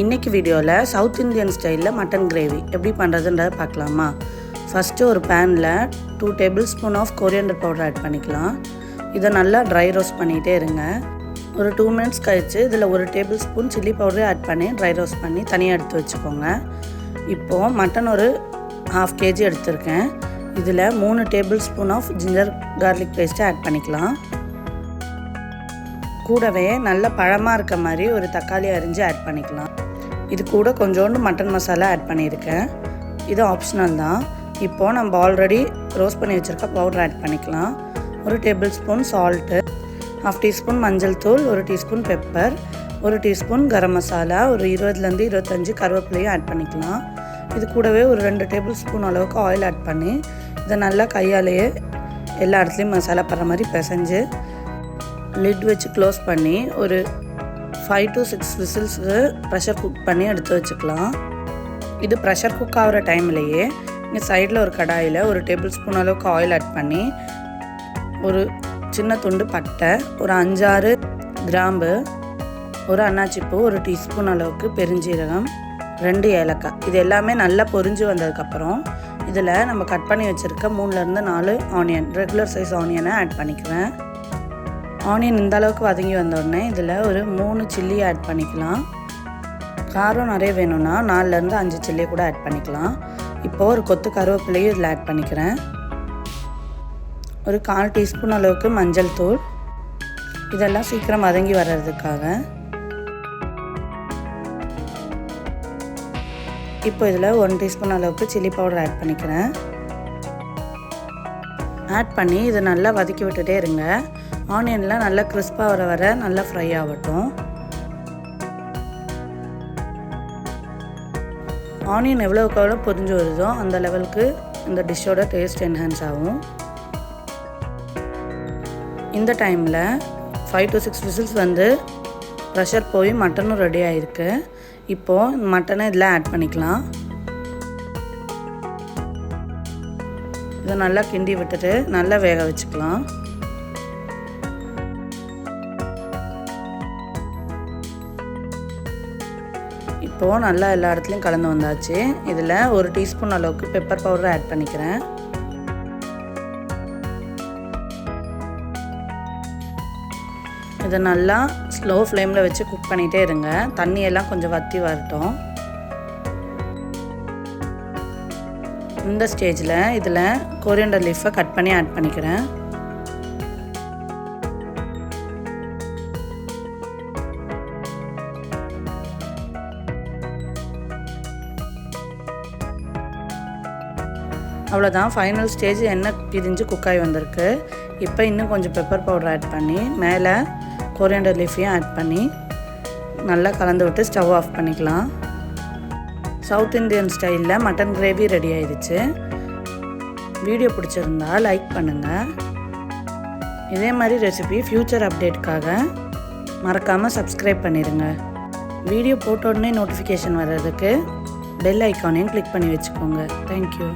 இன்றைக்கி வீடியோவில் south Indian ஸ்டைலில் மட்டன் கிரேவி எப்படி பண்ணுறதுன்றத பார்க்கலாமா? ஃபஸ்ட்டு ஒரு பேனில் two tablespoon of coriander powder add பண்ணிக்கலாம். இதை நல்லா ட்ரை ரோஸ்ட் பண்ணிகிட்டே இருங்க. ஒரு டூ மினிட்ஸ் கழித்து இதில் ஒரு டேபிள் ஸ்பூன் சில்லி பவுடரே ஆட் பண்ணி ட்ரை ரோஸ்ட் பண்ணி தனியாக எடுத்து வச்சுக்கோங்க. இப்போது மட்டன் ஒரு ஹாஃப் கேஜி எடுத்திருக்கேன். இதில் மூணு tablespoon of ginger garlic பேஸ்ட்டை ஆட் பண்ணிக்கலாம். கூடவே நல்ல பழமாக இருக்க மாதிரி ஒரு தக்காளி அரிஞ்சு ஆட் பண்ணிக்கலாம். இது கூட கொஞ்சோண்டு மட்டன் மசாலா ஆட் பண்ணியிருக்கேன். இது ஆப்ஷனல் தான். இப்போது நம்ம ஆல்ரெடி ரோஸ்ட் பண்ணி வச்சுருக்க பவுடர் ஆட் பண்ணிக்கலாம். ஒரு tablespoon salt half teaspoon மஞ்சள் தூள் ஒரு டீஸ்பூன் பெப்பர் ஒரு டீஸ்பூன் கரம் மசாலா ஒரு இருபதுலேருந்து இருபத்தஞ்சி கருவேப்பிலையும் ஆட் பண்ணிக்கலாம். இது கூடவே ஒரு ரெண்டு டேபிள் ஸ்பூன் அளவுக்கு ஆயில் ஆட் பண்ணி இதை நல்லா கையாலேயே எல்லா இடத்துலையும் மசாலா படுற மாதிரி பிசைஞ்சு லிட் வச்சு க்ளோஸ் பண்ணி ஒரு ஃபைவ் டு சிக்ஸ் விசில்ஸுக்கு ப்ரெஷர் குக் பண்ணி எடுத்து வச்சுக்கலாம். இது ப்ரெஷர் குக் ஆகிற டைம்லேயே இங்கே சைடில் ஒரு கடாயில் ஒரு டேபிள் ஸ்பூன் அளவுக்கு ஆயில் ஆட் பண்ணி ஒரு சின்ன துண்டு பட்டை ஒரு அஞ்சாறு கிராம்பு ஒரு அன்னாச்சிப்பூ ஒரு டீஸ்பூன் அளவுக்கு பெருஞ்சீரகம் ரெண்டு ஏலக்காய். இது எல்லாமே நல்லா பொரிஞ்சு வந்ததுக்கப்புறம் இதில் நம்ம கட் பண்ணி வச்சுருக்க மூணுலேருந்து நாலு ஆனியன் ரெகுலர் சைஸ் ஆனியனை ஆட் பண்ணிக்குவேன். ஆனியன் இந்த அளவுக்கு வதங்கி வந்தோடனே இதில் ஒரு மூணு சில்லி ஆட் பண்ணிக்கலாம். காரம் நிறைய வேணும்னா நாலுலேருந்து அஞ்சு சில்லி கூட ஆட் பண்ணிக்கலாம். இப்போது ஒரு கொத்து கருவேப்பிலையும் இதில் ஆட் பண்ணிக்கிறேன். ஒரு கால் டீஸ்பூன் அளவுக்கு மஞ்சள் தூள். இதெல்லாம் சீக்கிரம் வதங்கி வர்றதுக்காக. இப்போ இதில் ஒன் டீஸ்பூன் அளவுக்கு சில்லி பவுடர் ஆட் பண்ணிக்கிறேன். ஆட் பண்ணி இதை நல்லா வதக்கி விட்டுட்டே இருங்க. ஆனியன்லாம் நல்லா கிறிஸ்பாக வர வர நல்லா ஃப்ரை ஆகட்டும். ஆனியன் எவ்வளோக்கு எவ்வளோ பொரிஞ்சு வருதோ அந்த லெவலுக்கு இந்த டிஷ்ஷோட டேஸ்ட் என்ஹான்ஸ் ஆகும். இந்த டைமில் ஃபைவ் டு சிக்ஸ் விசில்ஸ் வந்து ப்ரெஷர் போய் மட்டனும் ரெடி ஆகிருக்கு இப்போது மட்டனை இதில் ஆட் பண்ணிக்கலாம். இதை நல்லா கிண்டி விட்டுட்டு நல்லா வேக வச்சுக்கலாம். இப்போது நல்லா எல்லா இடத்துலையும் கலந்து வந்தாச்சு. இதில் ஒரு டீஸ்பூன் அளவுக்கு பெப்பர் பவுடர் ஆட் பண்ணிக்கிறேன். இதை நல்லா ஸ்லோ ஃப்ளேமில் வச்சு குக் பண்ணிகிட்டே இருங்க. தண்ணியெல்லாம் கொஞ்சம் வற்றி வரட்டும். இந்த ஸ்டேஜில் இதில் கொரியண்டர் லீஃபை கட் பண்ணி ஆட் பண்ணிக்கிறேன். அவ்வளோதான் ஃபைனல் ஸ்டேஜ் எண்ணெய் பிரிஞ்சு குக்காய் வந்திருக்கு. இப்போ இன்னும் கொஞ்சம் பெப்பர் பவுடர் ஆட் பண்ணி மேலே கொரியண்டர் லீஃபையும் ஆட் பண்ணி நல்லா கலந்து விட்டு ஸ்டவ் ஆஃப் பண்ணிக்கலாம். சவுத் இந்தியன் ஸ்டைலில் மட்டன் கிரேவி ரெடி ஆயிடுச்சு. வீடியோ பிடிச்சிருந்தா லைக் பண்ணுங்கள் இதே மாதிரி ரெசிபி ஃப்யூச்சர் அப்டேட்காக மறக்காமல் சப்ஸ்கிரைப் பண்ணிடுங்க வீடியோ போட்ட உடனே நோட்டிஃபிகேஷன் வர்றதுக்கு பெல் ஐக்கானையும் கிளிக் பண்ணி வச்சுக்கோங்க. தேங்க்யூ